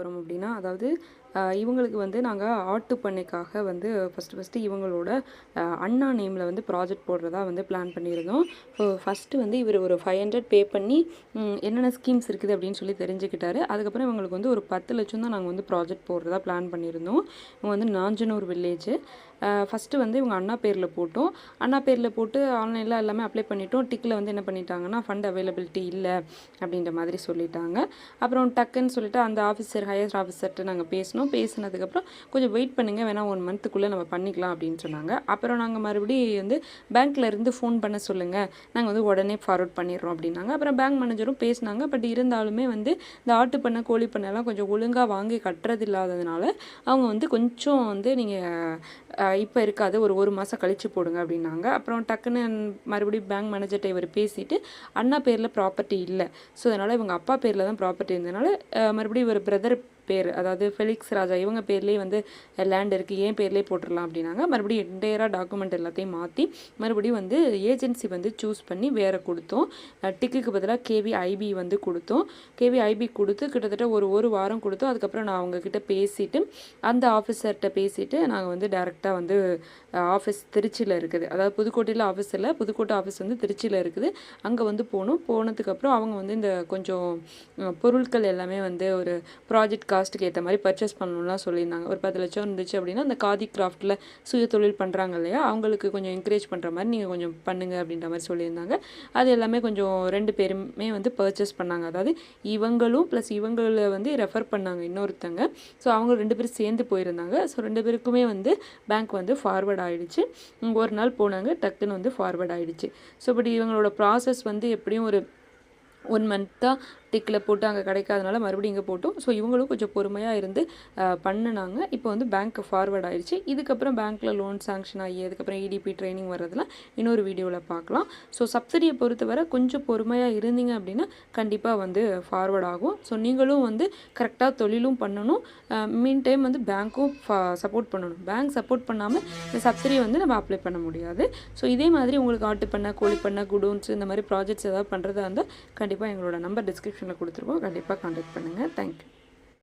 போகிறோம் அப்படின்னா அதாவது இவங்களுக்கு வந்து நாங்கள் ஆட்டு பண்ணைக்காக வந்து ஃபஸ்ட்டு ஃபஸ்ட்டு இவங்களோட அண்ணா நேமில் வந்து ப்ராஜெக்ட் போடுறதா வந்து பிளான் பண்ணியிருந்தோம். ஸோ ஃபஸ்ட்டு வந்து இவர் ஒரு ஃபைவ் ஹண்ட்ரட் பே பண்ணி என்னென்ன ஸ்கீம்ஸ் இருக்குது அப்படின்னு சொல்லி தெரிஞ்சுக்கிட்டாரு. அதுக்கப்புறம் இவங்களுக்கு வந்து ஒரு பத்து லட்சம் தான் நாங்கள் வந்து ப்ராஜெக்ட் போடுறதா பிளான் பண்ணியிருந்தோம். இவங்க வந்து நாஞ்சனூர் வில்லேஜ் ஃபஸ்ட்டு வந்து இவங்க அண்ணா பேரில் போட்டோம். அண்ணா பேரில் போட்டு ஆன்லைனில் எல்லாமே அப்ளை பண்ணிட்டோம். டிக்கில் வந்து என்ன பண்ணிட்டாங்கன்னா ஃபண்ட் அவைலபிலிட்டி இல்லை அப்படின்ற மாதிரி சொல்லிட்டாங்க. அப்புறம் டக்குன்னு சொல்லிட்டு அந்த ஆஃபீஸர் ஹையர் ஆஃபீஸர்கிட்ட நாங்கள் பேசினோம். பேசினதுக்கப்புறம் கொஞ்சம் வெயிட் பண்ணுங்கள் வேணால் ஒன் மந்த்துக்குள்ளே நம்ம பண்ணிக்கலாம் அப்படின்னு சொன்னாங்க. அப்புறம் நாங்கள் மறுபடியும் வந்து பேங்க்கில் இருந்து ஃபோன் பண்ண சொல்லுங்கள் நாங்கள் வந்து உடனே ஃபார்வர்ட் பண்ணிடுறோம் அப்படின்னாங்க. அப்புறம் பேங்க் மேனேஜரும் பேசினாங்க. பட் இருந்தாலுமே வந்து இந்த ஆட்டு பண்ணை கோழி பண்ணைலாம் கொஞ்சம் ஒழுங்காக வாங்கி கட்டுறது இல்லாததுனால அவங்க வந்து கொஞ்சம் வந்து நீங்கள் இப்போ இருக்காது ஒரு ஒரு மாதம் கழித்து போடுங்க அப்படின்னாங்க. அப்புறம் டக்குன்னு மறுபடியும் பேங்க் மேனேஜர்கிட்ட இவர் பேசிட்டு அண்ணா பேரில் ப்ராப்பர்ட்டி இல்லை. ஸோ அதனால் இவங்க அப்பா பேரில் தான் ப்ராப்பர்ட்டி இருந்ததுனால மறுபடியும் இவர் பிரதர் பேர் அதாவது ஃபெலிக்ஸ் ராஜா இவங்க பேர்லேயே வந்து லேண்ட் இருக்குது ஏன் பேர்லேயே போட்டுடலாம் அப்படின்னாங்க. மறுபடியும் என்டையராக டாக்குமெண்ட் எல்லாத்தையும் மாற்றி மறுபடியும் வந்து ஏஜென்சி வந்து சூஸ் பண்ணி வேறு கொடுத்தோம். டிக்குக்கு பதிலாக கேவி ஐபி வந்து கொடுத்தோம். கேவி ஐபி கொடுத்து கிட்டத்தட்ட ஒரு ஒரு வாரம் கொடுத்தோம். அதுக்கப்புறம் நான் அவங்கக்கிட்ட பேசிவிட்டு அந்த ஆஃபீஸர்கிட்ட பேசிவிட்டு நாங்கள் வந்து டேரெக்டாக வந்து ஆஃபீஸ் திருச்சியில் இருக்குது. அதாவது புதுக்கோட்டையில் ஆஃபீஸ் இல்லை புதுக்கோட்டை ஆஃபீஸ் வந்து திருச்சியில் இருக்குது. அங்கே வந்து போனோம். போனதுக்கப்புறம் அவங்க வந்து இந்த கொஞ்சம் பொருட்கள் எல்லாமே வந்து ஒரு ப்ராஜெக்ட் காஸ்ட்டுக்கு ஏற்ற மாதிரி பர்ச்சேஸ் பண்ணணும்லாம் சொல்லியிருந்தாங்க. ஒரு பத்து லட்சம் இருந்துச்சு அப்படின்னா அந்த காதி கிராஃப்ட்டில் சுய தொழில் பண்ணுறாங்க இல்லையா? அவங்களுக்கு கொஞ்சம் என்கரேஜ் பண்ணுற மாதிரி நீங்கள் கொஞ்சம் பண்ணுங்க அப்படின்ற மாதிரி சொல்லியிருந்தாங்க. அது எல்லாமே கொஞ்சம் ரெண்டு பேருமே வந்து பர்ச்சேஸ் பண்ணாங்க. அதாவது இவங்களும் ப்ளஸ் இவங்களை வந்து ரெஃபர் பண்ணாங்க இன்னொருத்தங்க. ஸோ அவங்க ரெண்டு பேரும் சேர்ந்து போயிருந்தாங்க. ஸோ ரெண்டு பேருக்குமே வந்து பேங்க் வந்து ஃபார்வர்ட் ஆகிடுச்சு ஒரு நாள் போனாங்க டக்குன்னு வந்து ஃபார்வர்ட் ஆகிடுச்சு ஸோ பட் இவங்களோட ப்ராசஸ் வந்து எப்படியும் ஒரு ஒன் மந்த் டிக்கில் போட்டு அங்கே கிடைக்காதனால மறுபடியும் இங்கே போட்டோம். ஸோ இவங்களும் கொஞ்சம் பொறுமையாக இருந்து பண்ணினாங்க பண்ணுனாங்க. இப்போ வந்து பேங்க் ஃபார்வர்ட் ஆயிடுச்சு இதுக்கப்புறம் பேங்க்கில் லோன் சாங்ஷன் ஆகி அதுக்கப்புறம் இடிபி ட்ரைனிங் வர்றதுலாம் இன்னொரு வீடியோவில் பார்க்கலாம். ஸோ சப்சிடியை பொறுத்தவரை கொஞ்சம் பொறுமையாக இருந்தீங்க அப்படின்னா கண்டிப்பாக வந்து ஃபார்வர்ட் ஆகும். ஸோ நீங்களும் வந்து கரெக்டாக தொழிலும் பண்ணணும். மீன் டைம் வந்து பேங்க்கும் சப்போர்ட் பண்ணணும். பேங்க் சப்போர்ட் பண்ணாமல் இந்த சப்சிடியை வந்து நம்ம அப்ளை பண்ண முடியாது. ஸோ இதே மாதிரி உங்களுக்கு ஆட்டு பண்ண கோழி பண்ண குடோன்ஸ் இந்த மாதிரி ப்ராஜெக்ட்ஸ் ஏதாவது பண்ணுறதா இருந்தால் கண்டிப்பாக எங்களோட நம்பர் டிஸ்கிரிப்ஷனில் கொடுத்துருக்கோம் கண்டிப்பாக காண்டாக்ட் பண்ணுங்கள் தேங்க்யூ